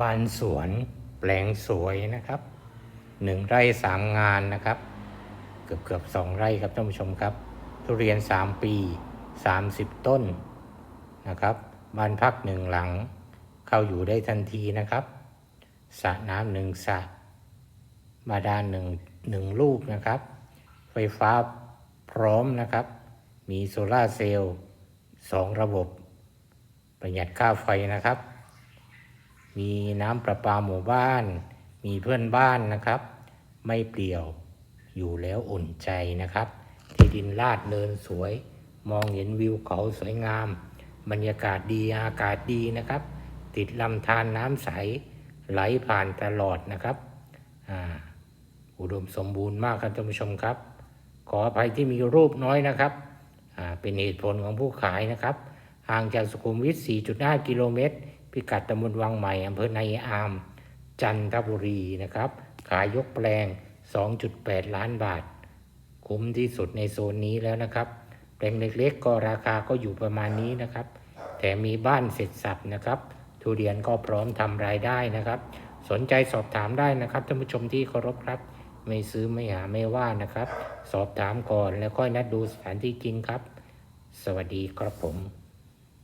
บ้านสวนแปลงสวยนะครับหนึ่งไร่สามงานนะครับ เกือบเกือบสองไร่ครับท่านผู้ชมครับ ทุเรียนสามปีสามสิบต้นนะครับบ้านพักหนึ่งหลัง เข้าอยู่ได้ทันทีนะครับสระน้ำหนึ่งสระบาดาลหนึ่งหนึ่งลูกนะครับ ไฟฟ้าพร้อมนะครับ มีโซลาเซลล์สองระบบ ประหยัดค่าไฟนะครับ มีน้ำประปาหมู่บ้าน มีเพื่อนบ้านนะครับ ไม่เปลี่ยวอยู่แล้วอุ่นใจนะครับ ที่ดินลาดเนินสวย มองเห็นวิวเขาสวยงาม บรรยากาศดีอากาศดีนะครับ ติดลำธารน้ำใสไหลผ่านตลอดนะครับอ,อุดมสมบูรณ์มากครับท่านผู้ชมครับ ขออภัยที่มีรูปน้อยนะครับเป็นเหตุผลของผู้ขายนะครับห่างจากสุขุมวิท 4.5 กิโลเมตร พิกัดตำบลวังใหม่อำเภอไนอาม จันทบุรีนะครับ ขายยกแปลง 2.8 ล้านบาท คุ้มที่สุดในโซนนี้แล้วนะครับ แปลงเล็กๆ ก็ราคาก็อยู่ประมาณนี้นะครับแถมมีบ้านเสร็จสับนะครับ ทุเรียนก็พร้อมทำรายได้นะครับ สนใจสอบถามได้นะครับท่านผู้ชมที่เคารพครับ ไม่ซื้อไม่หาไม่ว่านะครับ สอบถามก่อนแล้วค่อยนัดดูสถานที่จริงครับ สวัสดีครับผม